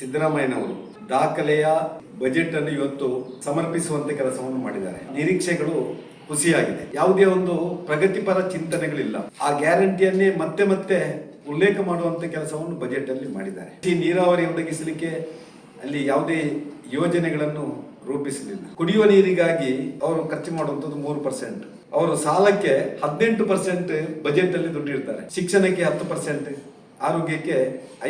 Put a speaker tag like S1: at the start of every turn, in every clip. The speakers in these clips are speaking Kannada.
S1: ಸಿದ್ದರಾಮಯ್ಯನವರು ದಾಖಲೆಯ ಬಜೆಟ್ ಅನ್ನು ಇವತ್ತು ಸಮರ್ಪಿಸುವಂತೆ ಕೆಲಸವನ್ನು ಮಾಡಿದ್ದಾರೆ. ನಿರೀಕ್ಷೆಗಳು ಹುಸಿಯಾಗಿದೆ. ಯಾವುದೇ ಒಂದು ಪ್ರಗತಿಪರ ಚಿಂತನೆಗಳಿಲ್ಲ. ಆ ಗ್ಯಾರಂಟಿಯನ್ನೇ ಮತ್ತೆ ಮತ್ತೆ ಉಲ್ಲೇಖ ಮಾಡುವಂತ ಕೆಲಸವನ್ನು ಬಜೆಟ್ ಅಲ್ಲಿ ಮಾಡಿದ್ದಾರೆ. ಈ ನೀರಾವರಿ ಒದಗಿಸಲಿಕ್ಕೆ ಅಲ್ಲಿ ಯಾವುದೇ ಯೋಜನೆಗಳನ್ನು ರೂಪಿಸಲಿಲ್ಲ. ಕುಡಿಯುವ ನೀರಿಗಾಗಿ ಅವರು ಖರ್ಚು ಮಾಡುವಂಥದ್ದು ಮೂರು ಪರ್ಸೆಂಟ್ ಅವರು ಸಾಲಕ್ಕೆ ಹದಿನೆಂಟು ಪರ್ಸೆಂಟ್ ಬಜೆಟ್ ಅಲ್ಲಿ ದುಡ್ಡಿರ್ತಾರೆ ಶಿಕ್ಷಣಕ್ಕೆ ಹತ್ತು ಪರ್ಸೆಂಟ್ ಆರೋಗ್ಯಕ್ಕೆ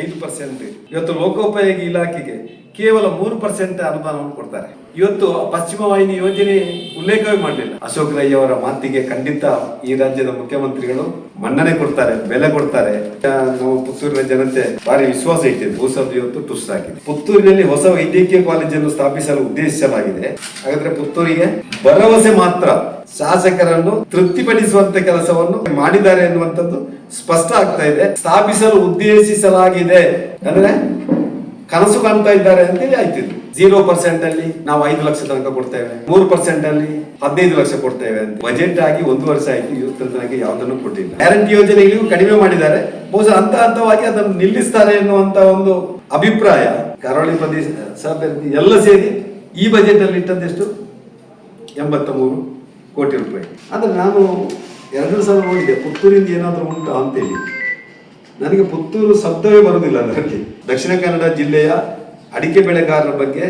S1: ಐದು ಪರ್ಸೆಂಟ್ ಇವತ್ತು ಲೋಕೋಪಯೋಗಿ ಇಲಾಖೆಗೆ ಕೇವಲ ಮೂರು ಪರ್ಸೆಂಟ್ ಅನುದಾನವನ್ನು ಕೊಡ್ತಾರೆ. ಇವತ್ತು ಪಶ್ಚಿಮ ವಾಹಿನಿ ಯೋಜನೆ ಉಲ್ಲೇಖವೇ ಮಾಡಲಿಲ್ಲ. ಅಶೋಕ್ ರೈ ಅವರ ಮಾತಿಗೆ ಖಂಡಿತ ಈ ರಾಜ್ಯದ ಮುಖ್ಯಮಂತ್ರಿಗಳು ಮನ್ನಣೆ ಕೊಡ್ತಾರೆ, ಬೆಲೆ ಕೊಡ್ತಾರೆ. ನಾವು ಪುತ್ತೂರಿನ ಜನತೆ ಭಾರಿ ವಿಶ್ವಾಸ ಇಟ್ಟಿದೆ ಭೂಸಭೆ ಇವತ್ತು ಟುಸ್ ಆಗಿದೆ ಪುತ್ತೂರಿನಲ್ಲಿ ಹೊಸ ವೈದ್ಯಕೀಯ ಕಾಲೇಜನ್ನು ಸ್ಥಾಪಿಸಲು ಉದ್ದೇಶಿಸಲಾಗಿದೆ. ಹಾಗಾದ್ರೆ ಪುತ್ತೂರಿಗೆ ಭರವಸೆ ಮಾತ್ರ ಶಾಸಕರನ್ನು ತೃಪ್ತಿಪಡಿಸುವಂತ ಕೆಲಸವನ್ನು ಮಾಡಿದ್ದಾರೆ ಎನ್ನುವಂಥದ್ದು ಸ್ಪಷ್ಟ ಆಗ್ತಾ ಇದೆ. ಸ್ಥಾಪಿಸಲು ಉದ್ದೇಶಿಸಲಾಗಿದೆ. ಅಂದ್ರೆ ಕನಸು ಕಾಣ್ತಾ ಇದ್ದಾರೆ ಅಂತೇಳಿ ಆಯ್ತಿದ್ರು ಜೀರೋ ಪರ್ಸೆಂಟ್ ಅಲ್ಲಿ ನಾವು ಐದು ಲಕ್ಷ ತನಕ ಕೊಡ್ತೇವೆ ಮೂರು ಪರ್ಸೆಂಟ್ ಅಲ್ಲಿ ಹದಿನೈದು ಲಕ್ಷ ಕೊಡ್ತೇವೆ ಅಂತ. ಬಜೆಟ್ ಆಗಿ ಒಂದು ವರ್ಷ ಆಯ್ತು ಇವತ್ತು ತನಕ ಯಾವುದನ್ನು ಕೊಟ್ಟಿಲ್ಲ. ಗ್ಯಾರಂಟಿ ಯೋಜನೆಗಳಿಗೂ ಕಡಿಮೆ ಮಾಡಿದ್ದಾರೆ. ಬಹುಶಃ ಹಂತ ಹಂತವಾಗಿ ಅದನ್ನು ನಿಲ್ಲಿಸ್ತಾರೆ ಎನ್ನುವಂತ ಒಂದು ಅಭಿಪ್ರಾಯ. ಕರಾವಳಿ ಪ್ರದೇಶ ಎಲ್ಲ ಸೇರಿ ಈ ಬಜೆಟ್ ಅಲ್ಲಿ ಇಟ್ಟದ್ದೆಷ್ಟು ಎಂಬತ್ತ ಮೂರು ಕೋಟಿ ರೂಪಾಯಿ. ಆದರೆ ನಾನು ಎರಡು ಸಲ ನೋಡಿದೆ ಪುತ್ತೂರಿಂದ ಏನಾದರೂ ಉಂಟಾ ಅಂತೇಳಿ. ನನಗೆ ಪುತ್ತೂರು ಶಬ್ದವೇ ಬರುವುದಿಲ್ಲ ಅದರಲ್ಲಿ. ದಕ್ಷಿಣ ಕನ್ನಡ ಜಿಲ್ಲೆಯ ಅಡಿಕೆ ಬೆಳೆಗಾರರ ಬಗ್ಗೆ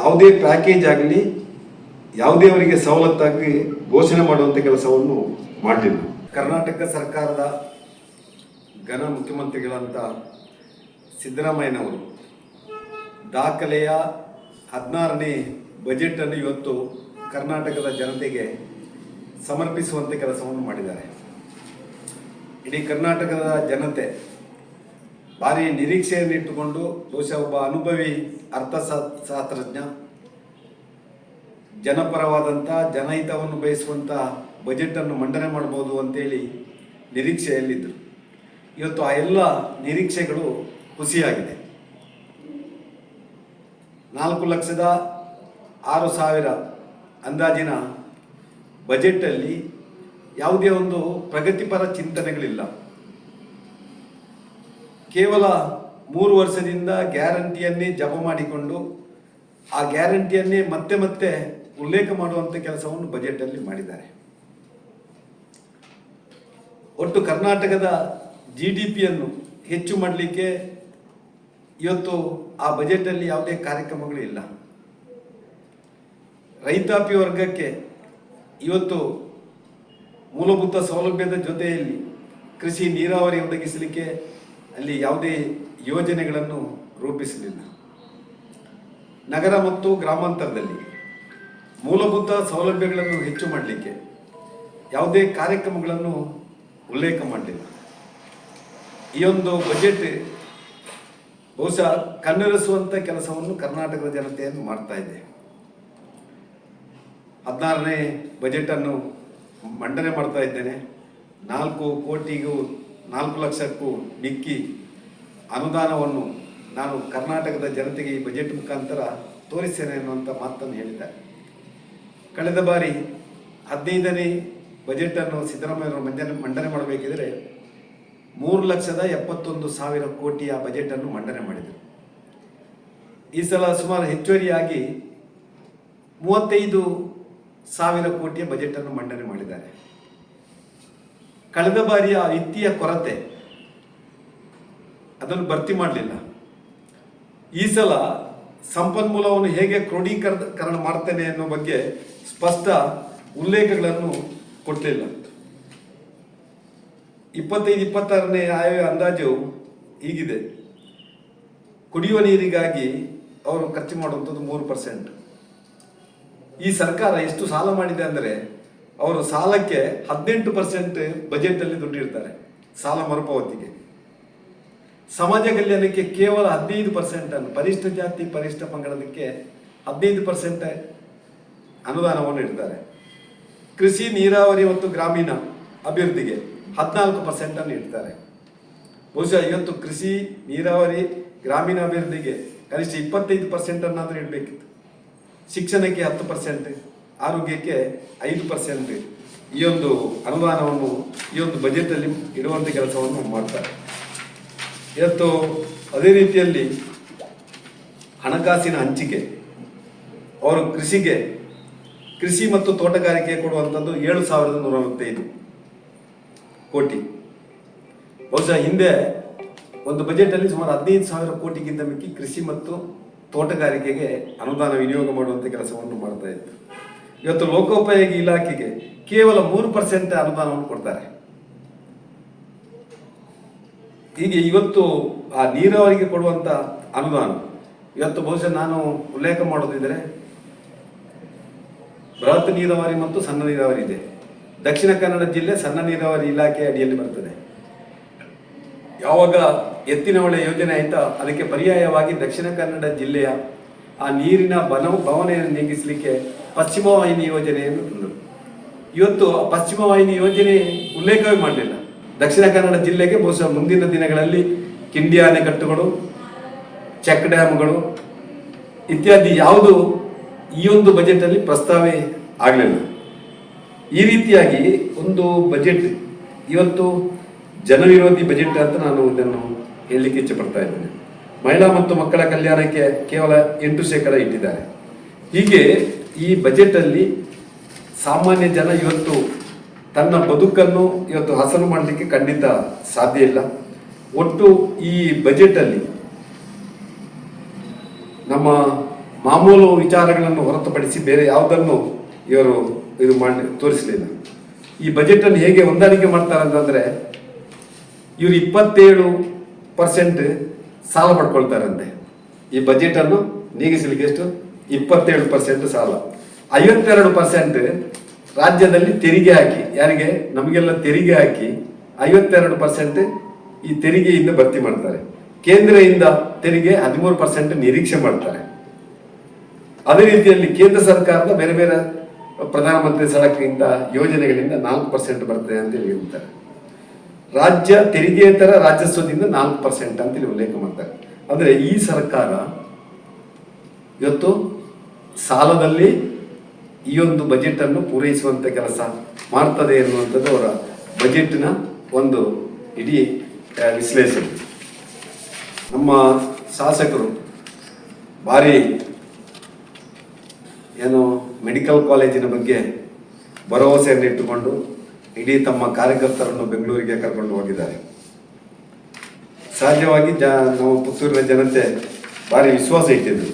S1: ಯಾವುದೇ ಪ್ಯಾಕೇಜ್ ಆಗಲಿ ಯಾವುದೇ ಅವರಿಗೆ ಸವಲತ್ತಾಗಿ ಘೋಷಣೆ ಮಾಡುವಂಥ ಕೆಲಸವನ್ನು ಮಾಡಲಿಲ್ಲ. ಕರ್ನಾಟಕ ಸರ್ಕಾರದ ಘನ ಮುಖ್ಯಮಂತ್ರಿಗಳಂತ ಸಿದ್ದರಾಮಯ್ಯನವರು ದಾಖಲೆಯ ಹದಿನಾರನೇ ಬಜೆಟ್ ಅನ್ನು ಇವತ್ತು ಕರ್ನಾಟಕದ ಜನತೆಗೆ ಸಮರ್ಪಿಸುವಂತೆ ಕೆಲಸವನ್ನು ಮಾಡಿದ್ದಾರೆ. ಇಡೀ ಕರ್ನಾಟಕದ ಜನತೆ ಭಾರಿ ನಿರೀಕ್ಷೆಯನ್ನಿಟ್ಟುಕೊಂಡು ಬಹುಶಃ ಒಬ್ಬ ಅನುಭವಿ ಅರ್ಥಶಾಸ್ತ್ರಜ್ಞ, ಜನಪರವಾದಂಥ, ಜನಹಿತವನ್ನು ಬಯಸುವಂಥ ಬಜೆಟನ್ನು ಮಂಡನೆ ಮಾಡ್ಬೋದು ಅಂತೇಳಿ ನಿರೀಕ್ಷೆಯಲ್ಲಿದ್ದರು. ಇವತ್ತು ಆ ಎಲ್ಲ ನಿರೀಕ್ಷೆಗಳು ಹುಸಿಯಾಗಿದೆ. ನಾಲ್ಕು ಲಕ್ಷದ ಆರು ಸಾವಿರ ಅಂದಾಜಿನ ಬಜೆಟಲ್ಲಿ ಯಾವುದೇ ಒಂದು ಪ್ರಗತಿಪರ ಚಿಂತನೆಗಳಿಲ್ಲ. ಕೇವಲ ಮೂರು ವರ್ಷದಿಂದ ಗ್ಯಾರಂಟಿಯನ್ನೇ ಜಪ ಮಾಡಿಕೊಂಡು, ಆ ಗ್ಯಾರಂಟಿಯನ್ನೇ ಮತ್ತೆ ಮತ್ತೆ ಉಲ್ಲೇಖ ಮಾಡುವಂಥ ಕೆಲಸವನ್ನು ಬಜೆಟಲ್ಲಿ ಮಾಡಿದ್ದಾರೆ. ಒಟ್ಟು ಕರ್ನಾಟಕದ ಜಿ ಡಿ ಪಿಯನ್ನು ಹೆಚ್ಚು ಮಾಡಲಿಕ್ಕೆ ಇವತ್ತು ಆ ಬಜೆಟಲ್ಲಿ ಯಾವುದೇ ಕಾರ್ಯಕ್ರಮಗಳು ಇಲ್ಲ ರೈತಾಪಿ ವರ್ಗಕ್ಕೆ ಇವತ್ತು ಮೂಲಭೂತ ಸೌಲಭ್ಯದ ಜೊತೆಯಲ್ಲಿ ಕೃಷಿ ನೀರಾವರಿ ಒದಗಿಸಲಿಕ್ಕೆ ಅಲ್ಲಿ ಯಾವುದೇ ಯೋಜನೆಗಳನ್ನು ರೂಪಿಸಲಿಲ್ಲ. ನಗರ ಮತ್ತು ಗ್ರಾಮಾಂತರದಲ್ಲಿ ಮೂಲಭೂತ ಸೌಲಭ್ಯಗಳನ್ನು ಹೆಚ್ಚು ಮಾಡಲಿಕ್ಕೆ ಯಾವುದೇ ಕಾರ್ಯಕ್ರಮಗಳನ್ನು ಉಲ್ಲೇಖ ಮಾಡಲಿಲ್ಲ. ಈ ಒಂದು ಬಜೆಟ್ ಬಹುಶಃ ಕಣ್ಣರಿಸುವಂಥ ಕೆಲಸವನ್ನು ಕರ್ನಾಟಕದ ಜನತೆಯನ್ನು ಮಾಡ್ತಾ ಇದೆ. ಹದಿನಾರನೇ ಬಜೆಟನ್ನು ಮಂಡನೆ ಮಾಡ್ತಾ ಇದ್ದೇನೆ. ನಾಲ್ಕು ಕೋಟಿಗೂ, ನಾಲ್ಕು ಲಕ್ಷಕ್ಕೂ ಮಿಕ್ಕಿ ಅನುದಾನವನ್ನು ನಾನು ಕರ್ನಾಟಕದ ಜನತೆಗೆ ಈ ಬಜೆಟ್ ಮುಖಾಂತರ ತೋರಿಸ್ತೇನೆ ಅನ್ನುವಂಥ ಮಾತನ್ನು ಹೇಳಿದ್ದಾರೆ ಕಳೆದ ಬಾರಿ ಹದಿನೈದನೇ ಬಜೆಟನ್ನು ಸಿದ್ದರಾಮಯ್ಯವರು ಮಂಡನೆ ಮಂಡನೆ ಮಾಡಬೇಕಿದ್ರೆ ಮೂರು ಲಕ್ಷದ ಎಪ್ಪತ್ತೊಂದು ಸಾವಿರ ಕೋಟಿಯ ಬಜೆಟನ್ನು ಮಂಡನೆ ಮಾಡಿದರು. ಈ ಸಲ ಸುಮಾರು ಹೆಚ್ಚುವರಿಯಾಗಿ ಮೂವತ್ತೈದು ಸಾವಿರ ಕೋಟಿಯ ಬಜೆಟನ್ನು ಮಂಡನೆ ಮಾಡಿದ್ದಾರೆ. ಕಳೆದ ಬಾರಿಯ ವಿತ್ತೀಯ ಕೊರತೆ ಅದನ್ನು ಭರ್ತಿ ಮಾಡಲಿಲ್ಲ. ಈ ಸಲ ಸಂಪನ್ಮೂಲವನ್ನು ಹೇಗೆ ಕ್ರೋಢೀಕರಣ ಮಾಡ್ತೇನೆ ಅನ್ನೋ ಬಗ್ಗೆ ಸ್ಪಷ್ಟ ಉಲ್ಲೇಖಗಳನ್ನು ಕೊಡಲಿಲ್ಲ. ಇಪ್ಪತ್ತೈದು, ಇಪ್ಪತ್ತಾರನೇ ಆಯವ್ಯ ಅಂದಾಜು ಹೀಗಿದೆ ಕುಡಿಯುವ ನೀರಿಗಾಗಿ ಅವರು ಖರ್ಚು ಮಾಡುವಂಥದ್ದು ಮೂರು ಪರ್ಸೆಂಟ್. ಈ ಸರ್ಕಾರ ಎಷ್ಟು ಸಾಲ ಮಾಡಿದೆ ಅಂದರೆ ಅವರು ಸಾಲಕ್ಕೆ ಹದಿನೆಂಟು ಪರ್ಸೆಂಟ್ ಬಜೆಟಲ್ಲಿ ದುಡ್ಡಿರ್ತಾರೆ ಸಾಲ ಮರುಪಾವತಿಗೆ. ಸಮಾಜ ಕಲ್ಯಾಣಕ್ಕೆ ಕೇವಲ ಹದಿನೈದು ಪರ್ಸೆಂಟ್ ಅನ್ನು ಪರಿಷ್ಠ ಜಾತಿ, ಪರಿಷ್ಠ ಪಂಗಡಕ್ಕೆ ಹದಿನೈದು ಪರ್ಸೆಂಟ್ ಅನುದಾನವನ್ನು ಇಡ್ತಾರೆ. ಕೃಷಿ, ನೀರಾವರಿ ಮತ್ತು ಗ್ರಾಮೀಣ ಅಭಿವೃದ್ಧಿಗೆ ಹದಿನಾಲ್ಕು ಪರ್ಸೆಂಟ್ ಅನ್ನು ಇಡ್ತಾರೆ. ಬಹುಶಃ ಇವತ್ತು ಕೃಷಿ, ನೀರಾವರಿ, ಗ್ರಾಮೀಣ ಅಭಿವೃದ್ಧಿಗೆ ಕನಿಷ್ಠ ಇಪ್ಪತ್ತೈದು ಪರ್ಸೆಂಟ್ ಅನ್ನಾದರೂ ಇಡಬೇಕಿತ್ತು. ಶಿಕ್ಷಣಕ್ಕೆ ಹತ್ತು ಪರ್ಸೆಂಟ್ ಆರೋಗ್ಯಕ್ಕೆ ಐದು ಪರ್ಸೆಂಟ್ ಈ ಒಂದು ಅನುದಾನವನ್ನು, ಈ ಒಂದು ಬಜೆಟಲ್ಲಿ ಇಡುವಂಥ ಕೆಲಸವನ್ನು ಮಾಡ್ತಾರೆ. ಇವತ್ತು ಅದೇ ರೀತಿಯಲ್ಲಿ ಹಣಕಾಸಿನ ಹಂಚಿಕೆ, ಅವರು ಕೃಷಿಗೆ, ಕೃಷಿ ಮತ್ತು ತೋಟಗಾರಿಕೆ ಕೊಡುವಂಥದ್ದು ಏಳು ಸಾವಿರದ ನೂರ ನಲವತ್ತೈದು ಕೋಟಿ. ಬಹುಶಃ ಹಿಂದೆ ಒಂದು ಬಜೆಟಲ್ಲಿ ಸುಮಾರು ಹದಿನೈದು ಸಾವಿರ ಕೋಟಿಗಿಂತ ಮಿಕ್ಕಿ ಕೃಷಿ ಮತ್ತು ತೋಟಗಾರಿಕೆಗೆ ಅನುದಾನ ವಿನಿಯೋಗ ಮಾಡುವಂಥ ಕೆಲಸವನ್ನು ಮಾಡ್ತಾ ಇತ್ತು. ಇವತ್ತು ಲೋಕೋಪಯೋಗಿ ಇಲಾಖೆಗೆ ಕೇವಲ ಮೂರು ಪರ್ಸೆಂಟ್ ಅನುದಾನವನ್ನು ಕೊಡ್ತಾರೆ. ಹೀಗೆ ಇವತ್ತು ಆ ನೀರಾವರಿಗೆ ಕೊಡುವಂಥ ಅನುದಾನ, ಇವತ್ತು ಬಹುಶಃ ನಾನು ಉಲ್ಲೇಖ ಮಾಡೋದಿದ್ರೆ ಬೃಹತ್ ನೀರಾವರಿ ಮತ್ತು ಸಣ್ಣ ನೀರಾವರಿ ಇದೆ. ದಕ್ಷಿಣ ಕನ್ನಡ ಜಿಲ್ಲೆ ಸಣ್ಣ ನೀರಾವರಿ ಇಲಾಖೆ ಅಡಿಯಲ್ಲಿ ಬರ್ತದೆ. ಯಾವಾಗ ಎತ್ತಿನ ಹೊಳೆ ಯೋಜನೆ ಆಯ್ತಾ, ಅದಕ್ಕೆ ಪರ್ಯಾಯವಾಗಿ ದಕ್ಷಿಣ ಕನ್ನಡ ಜಿಲ್ಲೆಯ ಆ ನೀರಿನ ಬನ ಭವನೆಯನ್ನು ನೀಗಿಸಲಿಕ್ಕೆ ಪಶ್ಚಿಮ ವಾಹಿನಿ ಯೋಜನೆಯನ್ನು ತಂದರು. ಇವತ್ತು ಪಶ್ಚಿಮ ವಾಹಿನಿ ಯೋಜನೆ ಉಲ್ಲೇಖವೇ ಮಾಡಲಿಲ್ಲ. ದಕ್ಷಿಣ ಕನ್ನಡ ಜಿಲ್ಲೆಗೆ ಬಹುಶಃ ಮುಂದಿನ ದಿನಗಳಲ್ಲಿ ಕಿಂಡಿ ಅಣೆಕಟ್ಟುಗಳು ಚೆಕ್ ಡ್ಯಾಮ್ಗಳು ಇತ್ಯಾದಿ ಯಾವುದು ಈ ಒಂದು ಬಜೆಟಲ್ಲಿ ಪ್ರಸ್ತಾವನೆ ಆಗಲಿಲ್ಲ. ಈ ರೀತಿಯಾಗಿ ಒಂದು ಬಜೆಟ್ ಇವತ್ತು ಜನವಿರೋಧಿ ಬಜೆಟ್ ಅಂತ ನಾನು ಇದನ್ನು ಹೇಳಲಿಕ್ಕೆ ಇಚ್ಛೆ ಪಡ್ತಾ ಇದ್ದೇನೆ. ಮಹಿಳಾ ಮತ್ತು ಮಕ್ಕಳ ಕಲ್ಯಾಣಕ್ಕೆ ಕೇವಲ ಎಂಟು ಶೇಕಡ ಇಟ್ಟಿದ್ದಾರೆ. ಹೀಗೆ ಈ ಬಜೆಟಲ್ಲಿ ಸಾಮಾನ್ಯ ಜನ ಇವತ್ತು ತನ್ನ ಬದುಕನ್ನು ಇವತ್ತು ಹಸನು ಮಾಡಲಿಕ್ಕೆ ಖಂಡಿತ ಸಾಧ್ಯ ಇಲ್ಲ. ಒಟ್ಟು ಈ ಬಜೆಟಲ್ಲಿ ನಮ್ಮ ಮಾಮೂಲು ವಿಚಾರಗಳನ್ನು ಹೊರತುಪಡಿಸಿ ಬೇರೆ ಯಾವುದನ್ನು ಇವರು ಇದು ಮಾಡಿ ತೋರಿಸಲಿಲ್ಲ. ಈ ಬಜೆಟನ್ನು ಹೇಗೆ ಹೊಂದಾಣಿಕೆ ಮಾಡ್ತಾರೆ ಅಂತಂದ್ರೆ ಇವರು ಇಪ್ಪತ್ತೇಳು ಪರ್ಸೆಂಟ್ ಸಾಲ ಪಡ್ಕೊಳ್ತಾರಂತೆ. ಈ ಬಜೆಟನ್ನು ನೀಗಿಸಲಿಕ್ಕೆ ಎಷ್ಟು? ಇಪ್ಪತ್ತೇಳು ಪರ್ಸೆಂಟ್ ಸಾಲ. ಐವತ್ತೆರಡು ಪರ್ಸೆಂಟ್ ರಾಜ್ಯದಲ್ಲಿ ತೆರಿಗೆ ಹಾಕಿ, ಯಾರಿಗೆ? ನಮಗೆಲ್ಲ ತೆರಿಗೆ ಹಾಕಿ ಐವತ್ತೆರಡು ಪರ್ಸೆಂಟ್ ಈ ತೆರಿಗೆಯಿಂದ ಭರ್ತಿ ಮಾಡ್ತಾರೆ. ಕೇಂದ್ರದಿಂದ ತೆರಿಗೆ ಹದಿಮೂರು ಪರ್ಸೆಂಟ್ ನಿರೀಕ್ಷೆ ಮಾಡ್ತಾರೆ. ಅದೇ ರೀತಿಯಲ್ಲಿ ಕೇಂದ್ರ ಸರ್ಕಾರದ ಬೇರೆ ಬೇರೆ ಪ್ರಧಾನಮಂತ್ರಿ ಸಡಕ್ಕಿಂತ ಯೋಜನೆಗಳಿಂದ ನಾಲ್ಕು ಪರ್ಸೆಂಟ್ ಬರ್ತದೆ ಅಂತ ಹೇಳಿ ಹೇಳ್ತಾರೆ ರಾಜ್ಯ ತೆರಿಗೆಯೇತರ ರಾಜಸ್ವದಿಂದ ನಾಲ್ಕು ಪರ್ಸೆಂಟ್ ಅಂತೇಳಿ ಉಲ್ಲೇಖ ಮಾಡ್ತಾರೆ. ಅಂದ್ರೆ ಈ ಸರ್ಕಾರ ಇವತ್ತು ಸಾಲದಲ್ಲಿ ಈ ಒಂದು ಬಜೆಟ್ ಪೂರೈಸುವಂಥ ಕೆಲಸ ಮಾಡ್ತದೆ ಎನ್ನುವಂಥದ್ದು ಅವರ ಬಜೆಟ್ನ ಒಂದು ಇಡೀ ವಿಶ್ಲೇಷಣೆ. ನಮ್ಮ ಶಾಸಕರು ಭಾರಿ ಏನು ಮೆಡಿಕಲ್ ಕಾಲೇಜಿನ ಬಗ್ಗೆ ಭರವಸೆಯನ್ನು ಇಟ್ಟುಕೊಂಡು ಇಡೀ ತಮ್ಮ ಕಾರ್ಯಕರ್ತರನ್ನು ಬೆಂಗಳೂರಿಗೆ ಕರ್ಕೊಂಡು ಹೋಗಿದ್ದಾರೆ. ಸಹಜವಾಗಿ ಜ, ನಾವು ಪುತ್ತೂರಿನ ಜನತೆ ಭಾರಿ ವಿಶ್ವಾಸ ಇಟ್ಟಿದ್ರು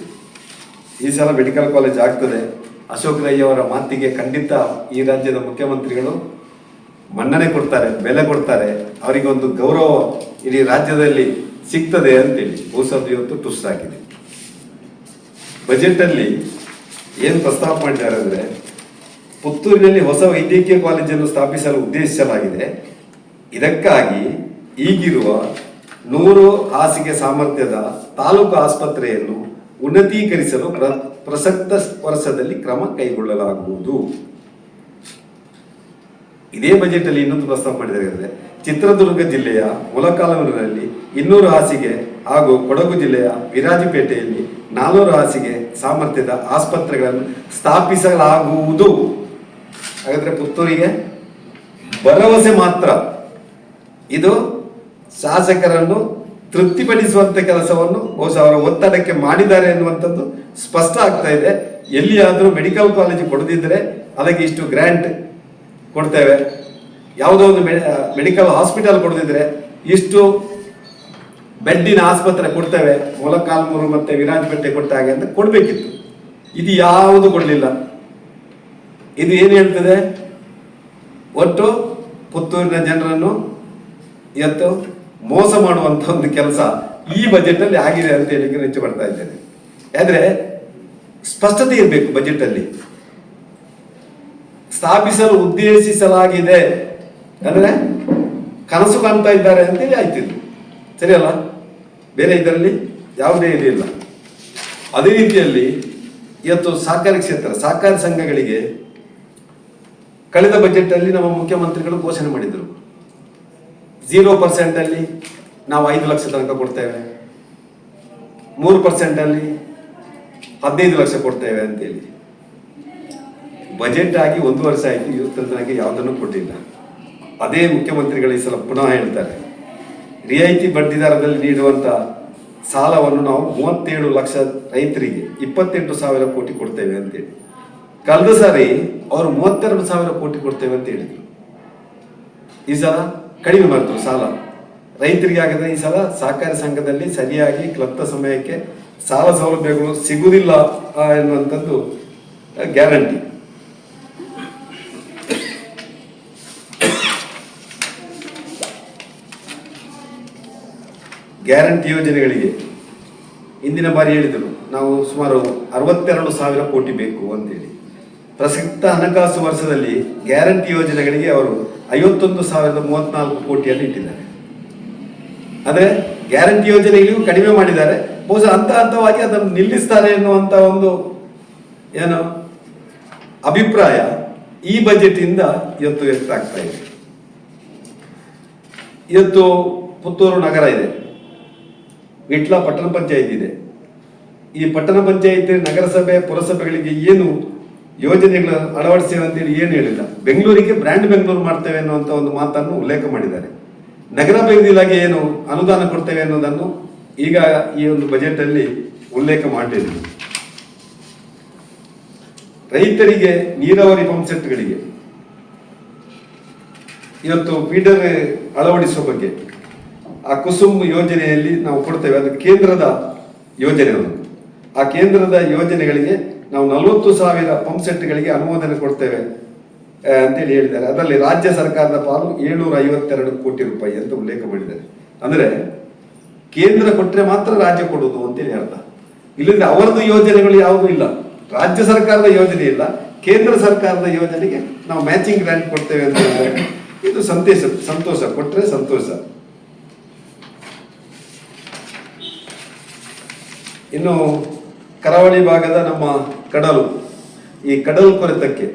S1: ಈ ಸಲ ಮೆಡಿಕಲ್ ಕಾಲೇಜ್ ಆಗ್ತದೆ. ಅಶೋಕ್ ರೈ ಅವರ ಮಾತಿಗೆ ಖಂಡಿತ ಈ ರಾಜ್ಯದ ಮುಖ್ಯಮಂತ್ರಿಗಳು ಮನ್ನಣೆ ಕೊಡ್ತಾರೆ, ಬೆಲೆ ಕೊಡ್ತಾರೆ. ಅವರಿಗೆ ಒಂದು ಗೌರವ ಇಡೀ ರಾಜ್ಯದಲ್ಲಿ ಸಿಗ್ತದೆ ಅಂತೇಳಿ ಭೂಸಭೆ ಇವತ್ತು ಟುಸ್ ಆಗಿದೆ ಬಜೆಟಲ್ಲಿ ಏನು ಪ್ರಸ್ತಾಪ ಮಾಡಿದ್ದಾರೆ ಅಂದರೆ ಪುತ್ತೂರಿನಲ್ಲಿ ಹೊಸ ವೈದ್ಯಕೀಯ ಕಾಲೇಜನ್ನು ಸ್ಥಾಪಿಸಲು ಉದ್ದೇಶಿಸಲಾಗಿದೆ. ಇದಕ್ಕಾಗಿ ಈಗಿರುವ ನೂರು ಹಾಸಿಗೆ ಸಾಮರ್ಥ್ಯದ ತಾಲೂಕು ಆಸ್ಪತ್ರೆಯನ್ನು ಉನ್ನತೀಕರಿಸಲು ಪ್ರ- ಪ್ರಸಕ್ತ ವರ್ಷದಲ್ಲಿ ಕ್ರಮ ಕೈಗೊಳ್ಳಲಾಗುವುದು. ಇದೇ ಬಜೆಟ್ ಅಲ್ಲಿ ಇನ್ನೊಂದು ಪ್ರಸ್ತಾವ ಮಾಡಿದರೆ ಚಿತ್ರದುರ್ಗ ಜಿಲ್ಲೆಯ ಮುಲಕಾಲೂರಿನಲ್ಲಿ ಇನ್ನೂರು ಹಾಸಿಗೆ ಹಾಗೂ ಕೊಡಗು ಜಿಲ್ಲೆಯ ವಿರಾಜಪೇಟೆಯಲ್ಲಿ ನಾನೂರು ಹಾಸಿಗೆ ಸಾಮರ್ಥ್ಯದ ಆಸ್ಪತ್ರೆಗಳನ್ನು ಸ್ಥಾಪಿಸಲಾಗುವುದು. ಹಾಗಾದ್ರೆ ಪುತ್ತೂರಿಗೆ ಭರವಸೆ ಮಾತ್ರ. ಇದು ಶಾಸಕರನ್ನು ತೃಪ್ತಿಪಡಿಸುವಂತ ಕೆಲಸವನ್ನು ಬಹುಶಃ ಅವರ ಒತ್ತಡಕ್ಕೆ ಮಾಡಿದ್ದಾರೆ ಎನ್ನುವಂಥದ್ದು ಸ್ಪಷ್ಟ ಆಗ್ತಾ ಇದೆ. ಎಲ್ಲಿಯಾದರೂ ಮೆಡಿಕಲ್ ಕಾಲೇಜ್ ಕೊಡದಿದ್ರೆ ಅದಕ್ಕೆ ಇಷ್ಟು ಗ್ರ್ಯಾಂಟ್ ಕೊಡ್ತೇವೆ. ಯಾವುದೋ ಒಂದು ಮೆಡಿಕಲ್ ಹಾಸ್ಪಿಟಲ್ ಕೊಡದಿದ್ರೆ ಇಷ್ಟು ಬೆಡ್ಡಿನ ಆಸ್ಪತ್ರೆ ಕೊಡ್ತೇವೆ. ಮೊಲಕಾಲ್ಮೂರು ಮತ್ತೆ ವಿರಾಜಪೇಟೆ ಕೊಟ್ಟ ಹಾಗೆ ಅಂತ ಕೊಡಬೇಕಿತ್ತು. ಇದು ಯಾವುದು ಕೊಡಲಿಲ್ಲ. ಇದು ಏನು ಹೇಳ್ತದೆ? ಒಟ್ಟು ಪುತ್ತೂರಿನ ಜನರನ್ನು ಇವತ್ತು ಮೋಸ ಮಾಡುವಂತ ಒಂದು ಕೆಲಸ ಈ ಬಜೆಟ್ ಅಲ್ಲಿ ಆಗಿದೆ ಅಂತ ಹೇಳಿಕ್ಕೆ ಹೆಚ್ಚು ಮಾಡ್ತಾ ಇದ್ದೇನೆ. ಆದ್ರೆ ಸ್ಪಷ್ಟತೆ ಇರಬೇಕು ಬಜೆಟ್ ಅಲ್ಲಿ ಸ್ಥಾಪಿಸಲು ಉದ್ದೇಶಿಸಲಾಗಿದೆ. ಅಂದ್ರೆ ಕನಸು ಕಾಣ್ತಾ ಇದ್ದಾರೆ ಅಂತೇಳಿ ಆಯ್ತಿದ್ರು ಸರಿಯಲ್ಲ? ಬೇರೆ ಇದರಲ್ಲಿ ಯಾವುದೇ ಇರಲಿಲ್ಲ ಅದೇ ರೀತಿಯಲ್ಲಿ ಇವತ್ತು ಸಹಕಾರಿ ಕ್ಷೇತ್ರ, ಸಹಕಾರಿ ಸಂಘಗಳಿಗೆ ಕಳೆದ ಬಜೆಟ್ ಅಲ್ಲಿ ನಮ್ಮ ಮುಖ್ಯಮಂತ್ರಿಗಳು ಘೋಷಣೆ ಮಾಡಿದರು. ಜೀರೋ ಪರ್ಸೆಂಟ್ ಅಲ್ಲಿ ನಾವು ಐದು ಲಕ್ಷ ತನಕ ಕೊಡ್ತೇವೆ. ಮೂರು ಪರ್ಸೆಂಟ್ ಅಲ್ಲಿ ಹದಿನೈದು ಲಕ್ಷ ಕೊಡ್ತೇವೆ ಅಂತೇಳಿ. ಬಜೆಟ್ ಆಗಿ ಒಂದು ವರ್ಷ ಆಯ್ತು ತನಕ ಯಾವುದನ್ನು ಕೊಟ್ಟಿಲ್ಲ. ಅದೇ ಮುಖ್ಯಮಂತ್ರಿಗಳು ಈ ಸಲ ಪುನಃ ಹೇಳ್ತಾರೆ. ರಿಯಾಯಿತಿ ಬಡ್ಡಿ ದರದಲ್ಲಿ ನೀಡುವಂತ ಸಾಲವನ್ನು ನಾವು ಮೂವತ್ತೇಳು ಲಕ್ಷ ರೈತರಿಗೆ ಇಪ್ಪತ್ತೆಂಟು ಸಾವಿರ ಕೋಟಿ ಕೊಡ್ತೇವೆ ಅಂತೇಳಿ. ಕಳೆದ ಸಾರಿ ಅವರು ಮೂವತ್ತೆರಡು ಸಾವಿರ ಕೋಟಿ ಕೊಡ್ತೇವೆ ಅಂತ ಹೇಳಿದ್ರು. ಈ ಸಲ ಕಡಿಮೆ ಮಾಡಿದ್ರು ಸಾಲ. ರೈತರಿಗೆ ಆಗಿದ್ರೆ ಈ ಸಲ ಸಹಕಾರಿ ಸಂಘದಲ್ಲಿ ಸರಿಯಾಗಿ ಕ್ಲಪ್ತ ಸಮಯಕ್ಕೆ ಸಾಲ ಸೌಲಭ್ಯಗಳು ಸಿಗುವುದಿಲ್ಲ ಎನ್ನುವಂಥದ್ದು ಗ್ಯಾರಂಟಿ. ಗ್ಯಾರಂಟಿ ಯೋಜನೆಗಳಿಗೆ ಇಂದಿನ ಬಾರಿ ಹೇಳಿದರು, ನಾವು ಸುಮಾರು ಅರವತ್ತೆರಡು ಸಾವಿರ ಕೋಟಿ ಬೇಕು ಅಂತೇಳಿ ಪ್ರಸಕ್ತ ಹಣಕಾಸು ವರ್ಷದಲ್ಲಿ ಗ್ಯಾರಂಟಿ ಯೋಜನೆಗಳಿಗೆ ಅವರು ಐವತ್ತೊಂದು ಸಾವಿರದ ಮೂವತ್ನಾಲ್ಕು ಕೋಟಿಯನ್ನು ಇಟ್ಟಿದ್ದಾರೆ. ಆದರೆ ಗ್ಯಾರಂಟಿ ಯೋಜನೆಗಳಿಗೂ ಕಡಿಮೆ ಮಾಡಿದ್ದಾರೆ. ಬಹುಶಃ ಹಂತ ಹಂತವಾಗಿ ಅದನ್ನು ನಿಲ್ಲಿಸ್ತಾರೆ ಎನ್ನುವಂಥ ಒಂದು ಏನು ಅಭಿಪ್ರಾಯ ಈ ಬಜೆಟ್ ಇಂದ ಇವತ್ತು ವ್ಯಕ್ತ ಆಗ್ತಾ ಇದೆ. ಇವತ್ತು ಪುತ್ತೂರು ನಗರ ಇದೆ. ವಿಟ್ಲ ಪಟ್ಟಣ ಪಂಚಾಯತ್ ಇದೆ. ಈ ಪಟ್ಟಣ ಪಂಚಾಯತ್ ನಗರಸಭೆ, ಪುರಸಭೆಗಳಿಗೆ ಏನು ಯೋಜನೆಗಳು ಅಳವಡಿಸ್ತೇವೆ ಅಂತೇಳಿ ಏನು ಹೇಳಿಲ್ಲ. ಬೆಂಗಳೂರಿಗೆ ಬ್ರ್ಯಾಂಡ್ ಬೆಂಗಳೂರು ಮಾಡ್ತೇವೆ ಅನ್ನುವಂಥ ಒಂದು ಮಾತನ್ನು ಉಲ್ಲೇಖ ಮಾಡಿದ್ದಾರೆ. ನಗರ ಇಲಾಖೆ ಏನು ಅನುದಾನ ಕೊಡ್ತೇವೆ ಅನ್ನೋದನ್ನು ಈಗ ಈ ಒಂದು ಬಜೆಟ್ ಅಲ್ಲಿ ಉಲ್ಲೇಖ ಮಾಡಿದ್ದೀವಿ ರೈತರಿಗೆ ನೀರಾವರಿ ಪಂಪ್ಸೆಟ್ಗಳಿಗೆ ಇವತ್ತು ಫೀಡರ್ ಅಳವಡಿಸುವ ಬಗ್ಗೆ ಆ ಕುಸುಮ್ ಯೋಜನೆಯಲ್ಲಿ ನಾವು ಕೊಡ್ತೇವೆ. ಅದು ಕೇಂದ್ರದ ಯೋಜನೆ ಆ ಕೇಂದ್ರದ ಯೋಜನೆಗಳಿಗೆ ನಾವು ನಲವತ್ತು ಸಾವಿರ ಪಂಪ್ ಸೆಟ್ಗಳಿಗೆ ಅನುಮೋದನೆ ಕೊಡ್ತೇವೆ ಅಂತೇಳಿ ಹೇಳಿದ್ದಾರೆ. ಅದರಲ್ಲಿ ರಾಜ್ಯ ಸರ್ಕಾರದ ಪಾಲು ಏಳ್ನೂರ ಐವತ್ತೆರಡು ಕೋಟಿ ರೂಪಾಯಿ ಅಂತ ಉಲ್ಲೇಖ ಮಾಡಿದ್ದಾರೆ. ಅಂದರೆ ಕೇಂದ್ರ ಕೊಟ್ಟರೆ ಮಾತ್ರ ರಾಜ್ಯ ಕೊಡುವುದು ಅಂತೇಳಿ ಅರ್ಥ. ಇಲ್ಲಿಂದ ಅವರದ್ದು ಯೋಜನೆಗಳು ಯಾವುದೂ ಇಲ್ಲ. ರಾಜ್ಯ ಸರ್ಕಾರದ ಯೋಜನೆ ಇಲ್ಲ. ಕೇಂದ್ರ ಸರ್ಕಾರದ ಯೋಜನೆಗೆ ನಾವು ಮ್ಯಾಚಿಂಗ್ ಗ್ರಾಂಟ್ ಕೊಡ್ತೇವೆ ಅಂತ ಹೇಳಿದ್ರೆ ಇದು ಸಂತೋಷ ಸಂತೋಷ. ಕೊಟ್ಟರೆ ಸಂತೋಷ. ಇನ್ನು ಕರಾವಳಿ ಭಾಗದ ನಮ್ಮ ಕಡಲು. ಈ ಕಡಲು ಕೊರೆತಕ್ಕೆ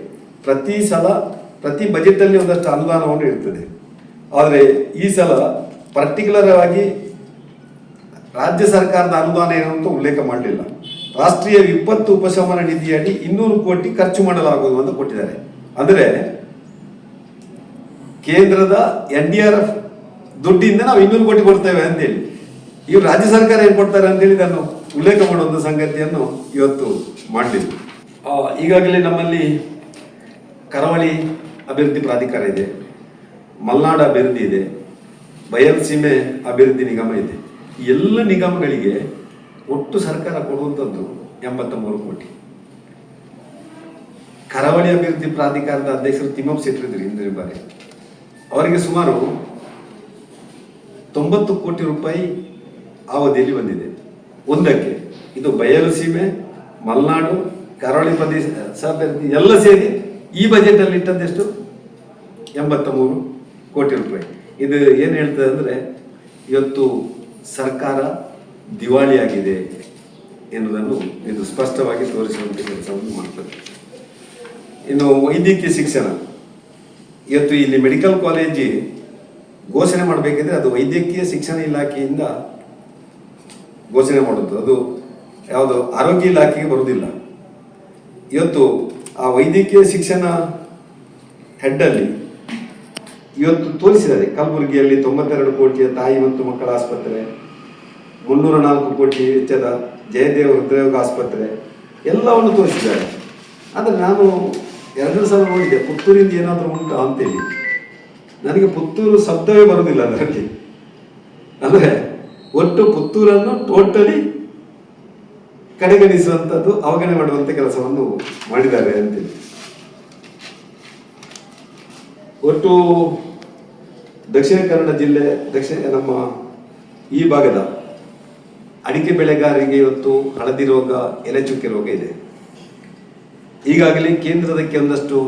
S1: ಪ್ರತಿ ಸಲ, ಪ್ರತಿ ಬಜೆಟಲ್ಲಿ ಒಂದಷ್ಟು ಅನುದಾನವನ್ನು ಇರ್ತದೆ. ಆದರೆ ಈ ಸಲ ಪರ್ಟಿಕ್ಯುಲರ್ ಆಗಿ ರಾಜ್ಯ ಸರ್ಕಾರದ ಅನುದಾನ ಏನು ಅಂತ ಉಲ್ಲೇಖ ಮಾಡಲಿಲ್ಲ. ರಾಷ್ಟ್ರೀಯ ವಿಪತ್ತು ಉಪಶಮನ ನಿಧಿಯಡಿ ಇನ್ನೂರು ಕೋಟಿ ಖರ್ಚು ಮಾಡಲಾಗುವುದು ಅಂತ ಕೊಟ್ಟಿದ್ದಾರೆ. ಅಂದರೆ ಕೇಂದ್ರದ ಎನ್ ಡಿ ಆರ್ ಎಫ್ ದುಡ್ಡಿಂದ ನಾವು ಇನ್ನೂರು ಕೋಟಿ ಕೊಡ್ತೇವೆ ಅಂತೇಳಿ ಇವ್ರು ರಾಜ್ಯ ಸರ್ಕಾರ ಏನು ಕೊಡ್ತಾರೆ ಅಂತೇಳಿ ಇದನ್ನು ಉಲ್ಲೇಖ ಮಾಡುವಂತ ಸಂಗತಿಯನ್ನು ಇವತ್ತು ಮಾಡಲಿಲ್ಲ ಈಗಾಗಲೇ ನಮ್ಮಲ್ಲಿ ಕರಾವಳಿ ಅಭಿವೃದ್ಧಿ ಪ್ರಾಧಿಕಾರ ಇದೆ, ಮಲ್ನಾಡು ಅಭಿವೃದ್ಧಿ ಇದೆ ಬಯಲ್ಸೀಮೆ ಅಭಿವೃದ್ಧಿ ನಿಗಮ ಇದೆ. ಎಲ್ಲ ನಿಗಮಗಳಿಗೆ ಒಟ್ಟು ಸರ್ಕಾರ ಕೊಡುವಂಥದ್ದು ಎಂಬತ್ತ ಮೂರು ಕೋಟಿ. ಕರಾವಳಿ ಅಭಿವೃದ್ಧಿ ಪ್ರಾಧಿಕಾರದ ಅಧ್ಯಕ್ಷರು ತಿಮ್ಮಪ್ಪ ಶೆಟ್ಟರಿದ್ರು ಹಿಂದಿನ ಬಾರಿ. ಅವರಿಗೆ ಸುಮಾರು ತೊಂಬತ್ತು ಕೋಟಿ ರೂಪಾಯಿ ಅವಧಿಯಲ್ಲಿ ಬಂದಿದೆ. ಒಂದಕ್ಕೆ ಇದು ಬಯಲು ಸೀಮೆ, ಮಲೆನಾಡು, ಕರಾವಳಿ ಪ್ರದೇಶ ಎಲ್ಲ ಸೇರಿ ಈ ಬಜೆಟ್ ಅಲ್ಲಿ ಇಟ್ಟದ್ದೆಷ್ಟು ಎಂಬತ್ತ ಮೂರು ಕೋಟಿ ರೂಪಾಯಿ. ಇದು ಏನು ಹೇಳ್ತದೆ ಅಂದ್ರೆ, ಇವತ್ತು ಸರ್ಕಾರ ದಿವಾಳಿಯಾಗಿದೆ ಎನ್ನುವುದನ್ನು ಇದು ಸ್ಪಷ್ಟವಾಗಿ ತೋರಿಸುವಂತ ಕೆಲಸವನ್ನು ಮಾಡ್ತದೆ. ಇನ್ನು ವೈದ್ಯಕೀಯ ಶಿಕ್ಷಣ. ಇವತ್ತು ಇಲ್ಲಿ ಮೆಡಿಕಲ್ ಕಾಲೇಜಿ ಘೋಷಣೆ ಮಾಡಬೇಕಿದ್ರೆ ಅದು ವೈದ್ಯಕೀಯ ಶಿಕ್ಷಣ ಇಲಾಖೆಯಿಂದ ಘೋಷಣೆ ಮಾಡುವುದು ಅದು ಯಾವುದು ಆರೋಗ್ಯ ಇಲಾಖೆಗೆ ಬರುವುದಿಲ್ಲ ಇವತ್ತು ಆ ವೈದ್ಯಕೀಯ ಶಿಕ್ಷಣ ಹೆಡ್ಡಲ್ಲಿ ಇವತ್ತು ತೋರಿಸಿದ್ದಾರೆ. ಕಲಬುರಗಿಯಲ್ಲಿ ತೊಂಬತ್ತೆರಡು ಕೋಟಿಯ ತಾಯಿ ಮತ್ತು ಮಕ್ಕಳ ಆಸ್ಪತ್ರೆ, ಮುನ್ನೂರ ನಾಲ್ಕು ಕೋಟಿ ವೆಚ್ಚದ ಜಯದೇವ ಹೃದಯೋಗ ಆಸ್ಪತ್ರೆ, ಎಲ್ಲವನ್ನು ತೋರಿಸಿದ್ದಾರೆ. ಆದರೆ ನಾನು ಎರಡು ಸಲ ನೋಡಿದೆ ಪುತ್ತೂರಿಂದ ಏನಾದರೂ ಉಂಟು ಅಂತೇಳಿ. ನನಗೆ ಪುತ್ತೂರು ಶಬ್ದವೇ ಬರುವುದಿಲ್ಲ ಅದರಲ್ಲಿ. ಅಂದರೆ ಒಟ್ಟು ಪುತ್ತೂರನ್ನು ಟೋಟಲಿ ಕಡೆಗಣಿಸುವಂಥದ್ದು ಅವಗಣನೆ ಮಾಡುವಂಥ ಕೆಲಸವನ್ನು ಮಾಡಿದ್ದಾರೆ ಅಂತೇಳಿ ಒಟ್ಟು ದಕ್ಷಿಣ ಕನ್ನಡ ಜಿಲ್ಲೆ, ದಕ್ಷಿಣ ನಮ್ಮ ಈ ಭಾಗದ ಅಡಿಕೆ ಬೆಳೆಗಾರರಿಗೆ ಇವತ್ತು ಹಳದಿ ರೋಗ, ಎಲೆ ಚುಕ್ಕೆ ರೋಗ ಇದೆ. ಈಗಾಗಲೇ ಕೇಂದ್ರದಕ್ಕೆ ಒಂದಷ್ಟು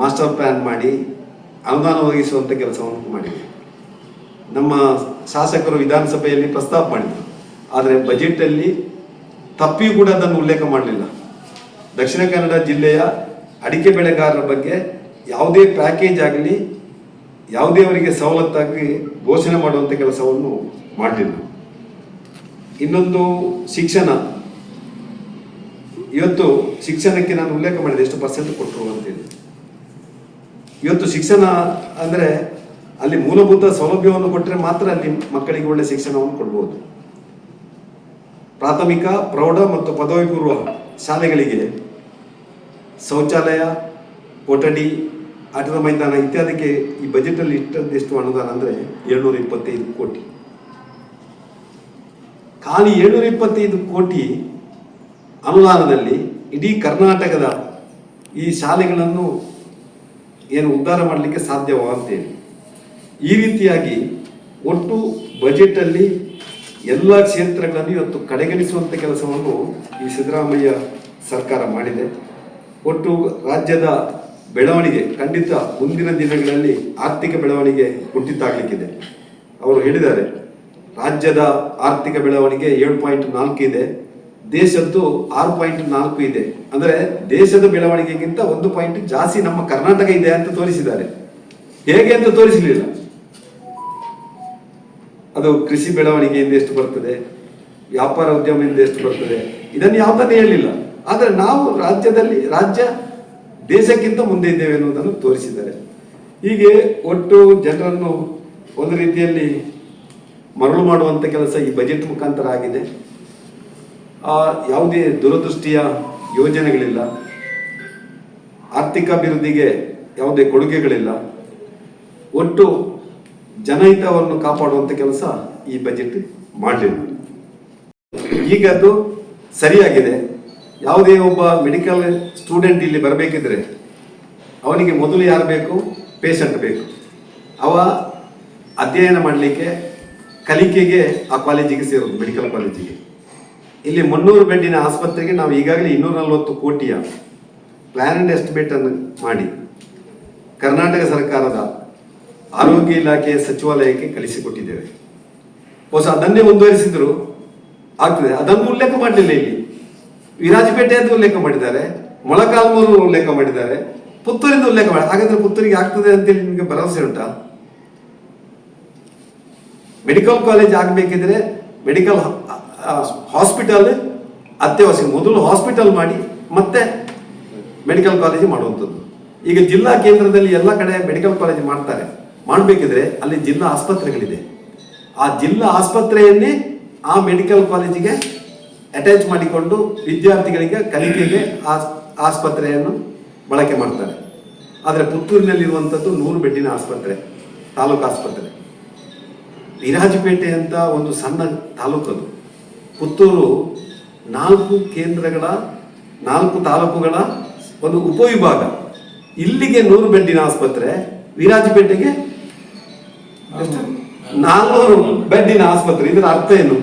S1: ಮಾಸ್ಟರ್ ಪ್ಲಾನ್ ಮಾಡಿ ಅನುದಾನ ಒದಗಿಸುವಂಥ ಕೆಲಸವನ್ನು ಮಾಡಿದೆ. ನಮ್ಮ ಶಾಸಕರು ವಿಧಾನಸಭೆಯಲ್ಲಿ ಪ್ರಸ್ತಾಪ ಮಾಡಿದರು. ಆದರೆ ಬಜೆಟಲ್ಲಿ ತಪ್ಪಿಯೂ ಕೂಡ ಅದನ್ನು ಉಲ್ಲೇಖ ಮಾಡಲಿಲ್ಲ. ದಕ್ಷಿಣ ಕನ್ನಡ ಜಿಲ್ಲೆಯ ಅಡಿಕೆ ಬೆಳೆಗಾರರ ಬಗ್ಗೆ ಯಾವುದೇ ಪ್ಯಾಕೇಜ್ ಆಗಲಿ, ಯಾವುದೇ ಅವರಿಗೆ ಸವಲತ್ತಾಗಿ ಘೋಷಣೆ ಮಾಡುವಂಥ ಕೆಲಸವನ್ನು ಮಾಡಲಿಲ್ಲ. ಇನ್ನೊಂದು ಶಿಕ್ಷಣ. ಇವತ್ತು ಶಿಕ್ಷಣಕ್ಕೆ ನಾನು ಉಲ್ಲೇಖ ಮಾಡಿದೆ, ಎಷ್ಟು ಪರ್ಸೆಂಟ್ ಕೊಟ್ಟರು ಅಂತೇಳಿ. ಇವತ್ತು ಶಿಕ್ಷಣ ಅಂದರೆ ಅಲ್ಲಿ ಮೂಲಭೂತ ಸೌಲಭ್ಯವನ್ನು ಕೊಟ್ಟರೆ ಮಾತ್ರ ಅಲ್ಲಿ ಮಕ್ಕಳಿಗೆ ಒಳ್ಳೆ ಶಿಕ್ಷಣವನ್ನು ಕೊಡ್ಬೋದು. ಪ್ರಾಥಮಿಕ, ಪ್ರೌಢ ಮತ್ತು ಪದವಿ ಪೂರ್ವ ಶಾಲೆಗಳಿಗೆ ಶೌಚಾಲಯ, ಕೊಠಡಿ, ಆಟದ ಮೈದಾನ ಇತ್ಯಾದಿಗೆ ಈ ಬಜೆಟಲ್ಲಿ ಇಟ್ಟದ್ದೆಷ್ಟು ಅನುದಾನ ಅಂದರೆ ಏಳ್ನೂರ ಇಪ್ಪತ್ತೈದು ಕೋಟಿ. ಖಾಲಿ ಏಳ್ನೂರ ಇಪ್ಪತ್ತೈದು ಕೋಟಿ ಅನುದಾನದಲ್ಲಿ ಇಡೀ ಕರ್ನಾಟಕದ ಈ ಶಾಲೆಗಳನ್ನು ಏನು ಉದ್ಧಾರ ಮಾಡಲಿಕ್ಕೆ ಸಾಧ್ಯವ ಅಂತೇಳಿ. ಈ ರೀತಿಯಾಗಿ ಒಟ್ಟು ಬಜೆಟಲ್ಲಿ ಎಲ್ಲ ಕ್ಷೇತ್ರಗಳನ್ನು ಇವತ್ತು ಕಡೆಗಣಿಸುವಂಥ ಕೆಲಸವನ್ನು ಈ ಸಿದ್ದರಾಮಯ್ಯ ಸರ್ಕಾರ ಮಾಡಿದೆ. ಒಟ್ಟು ರಾಜ್ಯದ ಬೆಳವಣಿಗೆ ಖಂಡಿತ ಮುಂದಿನ ದಿನಗಳಲ್ಲಿ ಆರ್ಥಿಕ ಬೆಳವಣಿಗೆ ಕುಂಠಿತ ಆಗಲಿಕ್ಕಿದೆ ಅವರು ಹೇಳಿದ್ದಾರೆ, ರಾಜ್ಯದ ಆರ್ಥಿಕ ಬೆಳವಣಿಗೆ ಏಳು ಪಾಯಿಂಟ್ ನಾಲ್ಕು ಇದೆ, ದೇಶದ್ದು ಆರು ಪಾಯಿಂಟ್ ನಾಲ್ಕು ಇದೆ. ಅಂದರೆ ದೇಶದ ಬೆಳವಣಿಗೆಗಿಂತ ಒಂದು ಪಾಯಿಂಟ್ ಜಾಸ್ತಿ ನಮ್ಮ ಕರ್ನಾಟಕ ಇದೆ ಅಂತ ತೋರಿಸಿದ್ದಾರೆ. ಹೇಗೆ ಅಂತ ತೋರಿಸಲಿಲ್ಲ. ಅದು ಕೃಷಿ ಬೆಳವಣಿಗೆಯಿಂದ ಎಷ್ಟು ಬರ್ತದೆ? ವ್ಯಾಪಾರ ಉದ್ಯಮದಿಂದ ಎಷ್ಟು ಬರ್ತದೆ? ಇದನ್ನು ಯಾವುದನ್ನೇ ಹೇಳಿಲ್ಲ. ಆದರೆ ನಾವು ರಾಜ್ಯದಲ್ಲಿ ರಾಜ್ಯ ದೇಶಕ್ಕಿಂತ ಮುಂದೆ ಇದ್ದೇವೆ ಎನ್ನುವುದನ್ನು ತೋರಿಸಿದ್ದಾರೆ. ಹೀಗೆ ಒಟ್ಟು ಜನರನ್ನು ಒಂದು ರೀತಿಯಲ್ಲಿ ಮರಳು ಮಾಡುವಂಥ ಕೆಲಸ ಈ ಬಜೆಟ್ ಮುಖಾಂತರ ಆಗಿದೆ. ಆ, ಯಾವುದೇ ದೂರದೃಷ್ಟಿಯ ಯೋಜನೆಗಳಿಲ್ಲ. ಆರ್ಥಿಕ ಅಭಿವೃದ್ಧಿಗೆ ಯಾವುದೇ ಕೊಡುಗೆಗಳಿಲ್ಲ. ಒಟ್ಟು ಜನಹಿತವನ್ನು ಕಾಪಾಡುವಂಥ ಕೆಲಸ ಈ ಬಜೆಟ್ ಮಾಡಲಿಲ್ಲ. ಈಗ ಅದು ಸರಿಯಾಗಿದೆ. ಯಾವುದೇ ಒಬ್ಬ ಮೆಡಿಕಲ್ ಸ್ಟೂಡೆಂಟ್ ಇಲ್ಲಿ ಬರಬೇಕಿದ್ರೆ ಅವನಿಗೆ ಮೊದಲು ಯಾರು ಬೇಕು? ಪೇಷಂಟ್ ಬೇಕು. ಅವ ಅಧ್ಯಯನ ಮಾಡಲಿಕ್ಕೆ ಕಲಿಕೆಗೆ ಆ ಕಾಲೇಜಿಗೆ ಸೇರೋದು ಮೆಡಿಕಲ್ ಕಾಲೇಜಿಗೆ ಇಲ್ಲಿ ಮುನ್ನೂರು ಬೆಡ್ಡಿನ ಆಸ್ಪತ್ರೆಗೆ ನಾವು ಈಗಾಗಲೇ ಇನ್ನೂರ ನಲವತ್ತು ಕೋಟಿಯ ಪ್ಲಾನ್ ಅಂಡ್ ಎಸ್ಟಿಮೇಟ್ ಅನ್ನು ಮಾಡಿ. ಕರ್ನಾಟಕ ಸರ್ಕಾರದ ಆರೋಗ್ಯ ಇಲಾಖೆಯ ಸಚಿವಾಲಯಕ್ಕೆ ಕಳಿಸಿಕೊಟ್ಟಿದ್ದೇವೆ. ಹೊಸ ಅದನ್ನೇ ಮುಂದುವರಿಸಿದ್ರು ಆಗ್ತದೆ. ಅದನ್ನು ಉಲ್ಲೇಖ ಮಾಡಲಿಲ್ಲ ಇಲ್ಲಿ. ವಿರಾಜಪೇಟೆಯದ್ದು ಉಲ್ಲೇಖ ಮಾಡಿದ್ದಾರೆ. ಮೊಳಕಾಲ್ಮೂರು ಉಲ್ಲೇಖ ಮಾಡಿದ್ದಾರೆ. ಪುತ್ತೂರಿಂದ ಉಲ್ಲೇಖ ಮಾಡಿ, ಹಾಗಾದ್ರೆ ಪುತ್ತೂರಿಗೆ ಆಗ್ತದೆ ಅಂತೇಳಿ ನಿಮಗೆ ಭರವಸೆ ಉಂಟಾ? ಮೆಡಿಕಲ್ ಕಾಲೇಜ್ ಆಗಬೇಕಿದ್ರೆ ಮೆಡಿಕಲ್ ಹಾಸ್ಪಿಟಲ್ ಅತ್ಯವಶ್ಯಕ, ಮೊದಲು ಹಾಸ್ಪಿಟಲ್ ಮಾಡಿ, ಮತ್ತೆ ಮೆಡಿಕಲ್ ಕಾಲೇಜ್ ಮಾಡುವಂಥದ್ದು. ಈಗ ಜಿಲ್ಲಾ ಕೇಂದ್ರದಲ್ಲಿ ಎಲ್ಲ ಕಡೆ ಮೆಡಿಕಲ್ ಕಾಲೇಜ್ ಮಾಡ್ತಾರೆ. ಮಾಡಬೇಕಿದ್ರೆ ಅಲ್ಲಿ ಜಿಲ್ಲಾ ಆಸ್ಪತ್ರೆಗಳಿದೆ. ಆ ಜಿಲ್ಲಾ ಆಸ್ಪತ್ರೆಯನ್ನೇ ಆ ಮೆಡಿಕಲ್ ಕಾಲೇಜಿಗೆ ಅಟ್ಯಾಚ್ ಮಾಡಿಕೊಂಡು ವಿದ್ಯಾರ್ಥಿಗಳಿಗೆ ಕಲಿಕೆಗೆ ಆಸ್, ಆಸ್ಪತ್ರೆಯನ್ನು ಬಳಕೆ ಮಾಡ್ತಾರೆ. ಆದರೆ ಪುತ್ತೂರಿನಲ್ಲಿರುವಂಥದ್ದು ನೂರು ಬೆಡ್ಡಿನ ಆಸ್ಪತ್ರೆ, ತಾಲೂಕು ಆಸ್ಪತ್ರೆ. ವಿರಾಜಪೇಟೆ ಅಂತ ಒಂದು ಸಣ್ಣ ತಾಲೂಕದು ಪುತ್ತೂರು ನಾಲ್ಕು ಕೇಂದ್ರಗಳ, ನಾಲ್ಕು ತಾಲೂಕುಗಳ ಒಂದು ಉಪವಿಭಾಗ. ಇಲ್ಲಿಗೆ ನೂರು ಬೆಡ್ಡಿನ ಆಸ್ಪತ್ರೆ, ವಿರಾಜಪೇಟೆಗೆ? ನಾಲ್ನೂರು ಬೆಡ್ಡಿನ ಆಸ್ಪತ್ರೆ ಇದರ ಅರ್ಥ ಏನು?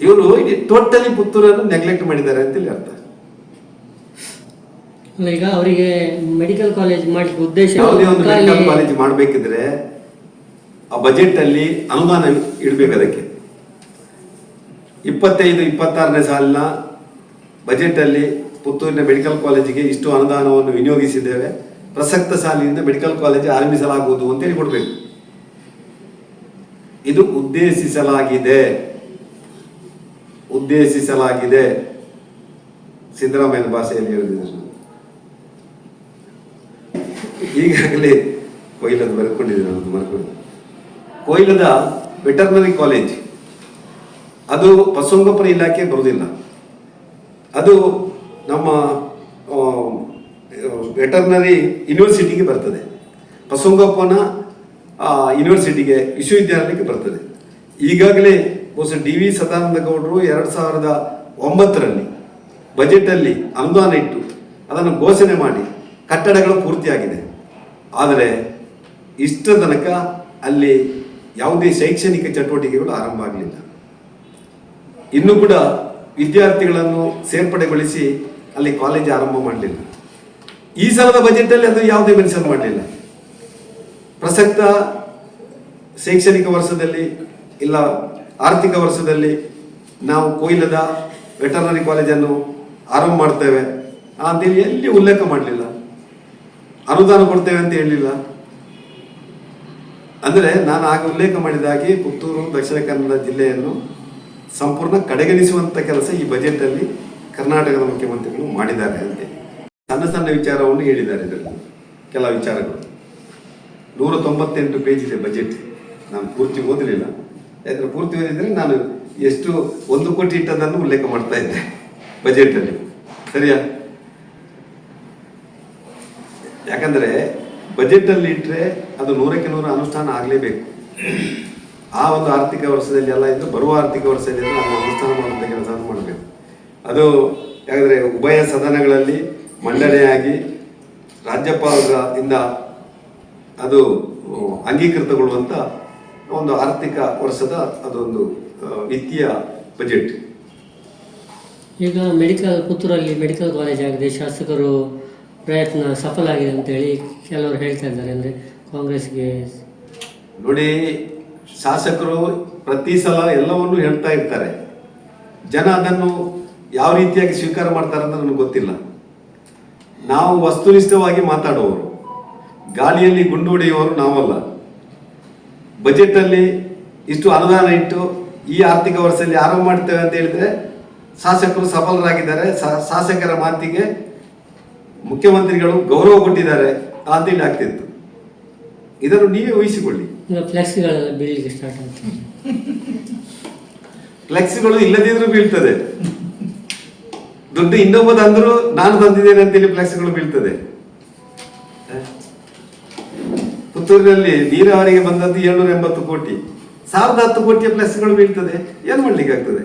S1: ಇವರು ಟೋಟಲಿ ಪುತ್ತೂರನ್ನು ನೆಗ್ಲೆಕ್ಟ್ ಮಾಡಿದ್ದಾರೆ ಅಂತ ಇಲ್ಲಿ
S2: ಅರ್ಥ. ಈಗ ಅವರಿಗೆ ಮೆಡಿಕಲ್ ಕಾಲೇಜ್ ಮಾಡ್ಲಿಕ್ಕೆ ಉದ್ದೇಶ
S1: ಯಾವುದೇ ಒಂದು ಮೆಡಿಕಲ್ ಕಾಲೇಜ್ ಮಾಡಬೇಕಿದ್ರೆ ಆ ಬಜೆಟ್ ಅಲ್ಲಿ ಅನುದಾನ ಇಡಬೇಕು ಅದಕ್ಕೆ. ಇಪ್ಪತ್ತೈದು ಇಪ್ಪತ್ತಾರನೇ ಸಾಲಿನ ಬಜೆಟ್ ಅಲ್ಲಿ ಪುತ್ತೂರಿನ ಮೆಡಿಕಲ್ ಕಾಲೇಜಿಗೆ ಇಷ್ಟು ಅನುದಾನವನ್ನು ವಿನಿಯೋಗಿಸಿದ್ದೇವೆ. ಪ್ರಸಕ್ತ ಸಾಲಿನಿಂದ ಮೆಡಿಕಲ್ ಕಾಲೇಜ್ ಆರಂಭಿಸಲಾಗುವುದು ಅಂತೇಳಿ ಕೊಡಬೇಕು. ಇದು ಉದ್ದೇಶಿಸಲಾಗಿದೆ. ಉದ್ದೇಶಿಸಲಾಗಿದೆ. ಸಿದ್ದರಾಮಯ್ಯನ ಭಾಷೆಯಲ್ಲಿ ಹೇಳಿದ್ರು ಈಗಾಗಲೇ ಕೊಯ್ಲದ ಬರ್ಕೊಂಡಿದ್ದೀನಿ ನಾನು ಬರ್ಕೊಂಡು ಕೊಯ್ಲದ ವೆಟರ್ನರಿ ಕಾಲೇಜ್. ಅದು ಪಶುಸಂಗೋಪನೆ ಇಲಾಖೆ ಬರುವುದಿಲ್ಲ ಅದು ನಮ್ಮ ವೆಟರ್ನರಿ ಯೂನಿವರ್ಸಿಟಿಗೆ ಬರ್ತದೆ. ಪಶುಸಂಗೋಪನಾ ಆ, ಯೂನಿವರ್ಸಿಟಿಗೆ ವಿಶ್ವವಿದ್ಯಾಲಯಕ್ಕೆ ಬರ್ತದೆ. ಈಗಾಗಲೇ ಬಹುಶಃ ಡಿ ವಿ ಸದಾನಂದ ಗೌಡರು ಎರಡು ಸಾವಿರದ ಒಂಬತ್ತರಲ್ಲಿ ಬಜೆಟಲ್ಲಿ ಅನುದಾನ ಇಟ್ಟು ಅದನ್ನು ಘೋಷಣೆ ಮಾಡಿ ಕಟ್ಟಡಗಳು ಪೂರ್ತಿಯಾಗಿದೆ. ಆದರೆ ಇಷ್ಟ ತನಕ ಅಲ್ಲಿ ಯಾವುದೇ ಶೈಕ್ಷಣಿಕ ಚಟುವಟಿಕೆಗಳು ಆರಂಭ ಆಗಲಿಲ್ಲ. ಇನ್ನೂ ಕೂಡ ವಿದ್ಯಾರ್ಥಿಗಳನ್ನು ಸೇರ್ಪಡೆಗೊಳಿಸಿ ಅಲ್ಲಿ ಕಾಲೇಜ್ ಆರಂಭ ಮಾಡಲಿಲ್ಲ. ಈ ಸಲದ ಬಜೆಟಲ್ಲಿ ಅದು ಯಾವುದೇ ಮೆನ್ಷನ್ ಮಾಡಲಿಲ್ಲ. ಪ್ರಸಕ್ತ ಶೈಕ್ಷಣಿಕ ವರ್ಷದಲ್ಲಿ ಇಲ್ಲ, ಆರ್ಥಿಕ ವರ್ಷದಲ್ಲಿ ನಾವು ಕೊಯ್ಲದ ವೆಟರ್ನರಿ ಕಾಲೇಜನ್ನು ಆರಂಭ ಮಾಡ್ತೇವೆ. ಅಂತೇಳಿ ಎಲ್ಲಿ ಉಲ್ಲೇಖ ಮಾಡಲಿಲ್ಲ. ಅನುದಾನ ಕೊಡ್ತೇವೆ ಅಂತ ಹೇಳಲಿಲ್ಲ ಅಂದರೆ ನಾನು ಆಗ ಉಲ್ಲೇಖ ಮಾಡಿದಾಗಿ ಪುತ್ತೂರು, ದಕ್ಷಿಣ ಕನ್ನಡ ಜಿಲ್ಲೆಯನ್ನು ಸಂಪೂರ್ಣ ಕಡೆಗಣಿಸುವಂತ ಕೆಲಸ ಈ ಬಜೆಟ್ ಅಲ್ಲಿ ಕರ್ನಾಟಕದ ಮುಖ್ಯಮಂತ್ರಿಗಳು ಮಾಡಿದ್ದಾರೆ ಅಂತೆ. ಸಣ್ಣ ಸಣ್ಣ ವಿಚಾರವನ್ನು ಹೇಳಿದ್ದಾರೆ ಇದರಲ್ಲಿ. ಕೆಲ ವಿಚಾರಗಳು. ನೂರ ತೊಂಬತ್ತೆಂಟು ಪೇಜ್ ಇದೆ ಬಜೆಟ್ ನಾನು ಪೂರ್ತಿ ಓದಲಿಲ್ಲ. ಯಾಕಂದರೆ ಪೂರ್ತಿ ಓದಿದರೆ ನಾನು ಎಷ್ಟು ಒಂದು ಕೋಟಿ ಇಟ್ಟದನ್ನು ಉಲ್ಲೇಖ ಮಾಡ್ತಾ ಇದ್ದೆ ಬಜೆಟಲ್ಲಿ ಸರಿಯಾ? ಯಾಕಂದರೆ ಬಜೆಟಲ್ಲಿ ಇಟ್ಟರೆ ಅದು ನೂರಕ್ಕೆ ನೂರು ಅನುಷ್ಠಾನ ಆಗಲೇಬೇಕು. ಆ ಒಂದು ಆರ್ಥಿಕ ವರ್ಷದಲ್ಲಿ ಎಲ್ಲ ಇದ್ದು ಬರುವ ಆರ್ಥಿಕ ವರ್ಷದಲ್ಲಿ ನಾವು ಅನುಷ್ಠಾನ ಮಾಡುವಂಥ ಕೆಲಸವನ್ನು ಮಾಡಬೇಕು. ಅದು ಯಾಕಂದರೆ ಉಭಯ ಸದನಗಳಲ್ಲಿ ಮಂಡನೆಯಾಗಿ ರಾಜ್ಯಪಾಲರಿಂದ ಅದು ಅಂಗೀಕೃತಗೊಳ್ಳುವಂಥ ಒಂದು ಆರ್ಥಿಕ ವರ್ಷದ ಅದೊಂದು ವಿತ್ತೀಯ ಬಜೆಟ್.
S2: ಈಗ ಮೆಡಿಕಲ್ ಪುತ್ತೂರಲ್ಲಿ ಮೆಡಿಕಲ್ ಕಾಲೇಜ್ ಆಗಿದೆ. ಶಾಸಕರು ಪ್ರಯತ್ನ ಸಫಲ ಆಗಿದೆ ಅಂತೇಳಿ ಕೆಲವರು ಹೇಳ್ತಾ ಇದ್ದಾರೆ. ಅಂದರೆ ಕಾಂಗ್ರೆಸ್ಗೆ
S1: ನೋಡಿ ಶಾಸಕರು ಪ್ರತಿ ಸಲ ಎಲ್ಲವನ್ನೂ ಹೇಳ್ತಾ ಇರ್ತಾರೆ. ಜನ ಅದನ್ನು ಯಾವ ರೀತಿಯಾಗಿ ಸ್ವೀಕಾರ ಮಾಡ್ತಾರೆ ಅಂತ ನನಗೆ ಗೊತ್ತಿಲ್ಲ. ನಾವು ವಸ್ತುನಿಷ್ಠವಾಗಿ ಮಾತಾಡುವವರು ಗಾಳಿಯಲ್ಲಿ ಗುಂಡು ಹೊಡೆಯುವವರು ನಾವಲ್ಲ. ಬಜೆಟಲ್ಲಿ ಇಷ್ಟು ಅನುದಾನ ಇಟ್ಟು ಈ ಆರ್ಥಿಕ ವರ್ಷದಲ್ಲಿ ಆರಂಭ ಮಾಡ್ತೇವೆ ಅಂತ ಹೇಳಿದ್ರೆ ಶಾಸಕರು ಸಫಲರಾಗಿದ್ದಾರೆ. ಶಾಸಕರ ಮಾತಿಗೆ ಮುಖ್ಯಮಂತ್ರಿಗಳು ಗೌರವ ಕೊಟ್ಟಿದ್ದಾರೆ ಅಂತೇಳಿ ಆಗ್ತಿತ್ತು. ಇದನ್ನು ನೀವೇ ಊಹಿಸಿಕೊಳ್ಳಿ. ಫ್ಲೆಕ್ಸ್ಗಳು ಇಲ್ಲದಿದ್ರೂ ಬೀಳ್ತದೆ. ದುಡ್ಡು ಇನ್ನೊಬ್ಬ ತಂದ್ರು ನಾನು ತಂದಿದ್ದೇನೆ ಅಂತೇಳಿ ಫ್ಲೆಕ್ಸ್ಗಳು ಬೀಳ್ತದೆ. ಹ? ಪುತ್ತೂರಿನಲ್ಲಿ ನೀರಾವರಿಗೆ ಬಂದದ್ದು ಏಳ್ನೂರ ಎಂಬತ್ತು ಕೋಟಿ. ಸಾವಿರದ ಹತ್ತು ಕೋಟಿಯ ಫ್ಲೆಕ್ಸ್ಗಳು ಬೀಳ್ತದೆ. ಏನ್ ಮಾಡ್ಲಿಕ್ಕೆ ಆಗ್ತದೆ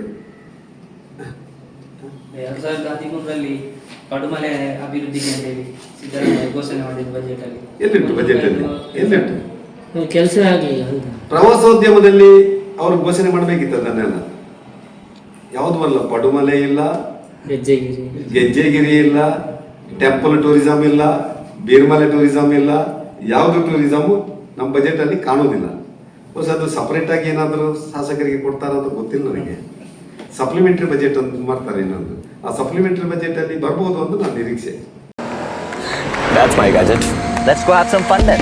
S3: ಎರಡ್ ಸಾವಿರದ ಹದಿಮೂರರಲ್ಲಿ ಪಡುಮಲೆ ಅಭಿವೃದ್ಧಿಗೆ ಅಂತ ಹೇಳಿ ಸಿದ್ದರಾಮಯ್ಯ ಘೋಷಣೆ ಮಾಡಿದ ಬಜೆಟ್ ಅಲ್ಲಿ
S1: ಎಲ್ಲಿಟ್ಟು ಬಜೆಟ್ ಅಲ್ಲಿ ಎಲ್ಲಿಟ್ಟು
S2: ಕೆಲಸ ಆಗಲಿಲ್ಲ
S1: ಪ್ರವಾಸೋದ್ಯಮದಲ್ಲಿ ಅವರು ಘೋಷಣೆ ಮಾಡಬೇಕಿತ್ತು ಅದನ್ನೆಲ್ಲ. ಯಾವುದು ಅಲ್ಲ ಪಡುಮಲೆ ಇಲ್ಲ ಗೆಜ್ಜೆಗಿರಿ. ಇಲ್ಲ ಟೆಂಪಲ್ ಟೂರಿಸಂ ಇಲ್ಲ ಬೀರ್ಮಲೆ ಟೂರಿಸಂ ಇಲ್ಲ ಯಾವುದು ಟೂರಿಸಮ್ ನಮ್ಮ ಬಜೆಟ್ ಅಲ್ಲಿ ಕಾಣುವುದಿಲ್ಲ ಹೊಸ ಅದು ಸಪರೇಟ್ ಆಗಿ ಏನಾದರೂ ಶಾಸಕರಿಗೆ ಕೊಡ್ತಾರ ಅಂತ ಗೊತ್ತಿಲ್ಲ ನನಗೆ. ಸಪ್ಲಿಮೆಂಟರಿ ಬಜೆಟ್ ಅಂತ ಮಾಡ್ತಾರೆ ಇನ್ನೊಂದು. ಆ ಸಪ್ಲಿಮೆಂಟರಿ ಬಜೆಟ್ ಅಲ್ಲಿ ಬರ್ಬೋದು ಅಂತ ನನ್ನ ನಿರೀಕ್ಷೆ.
S4: That's my gadget. Let's go have some fun then.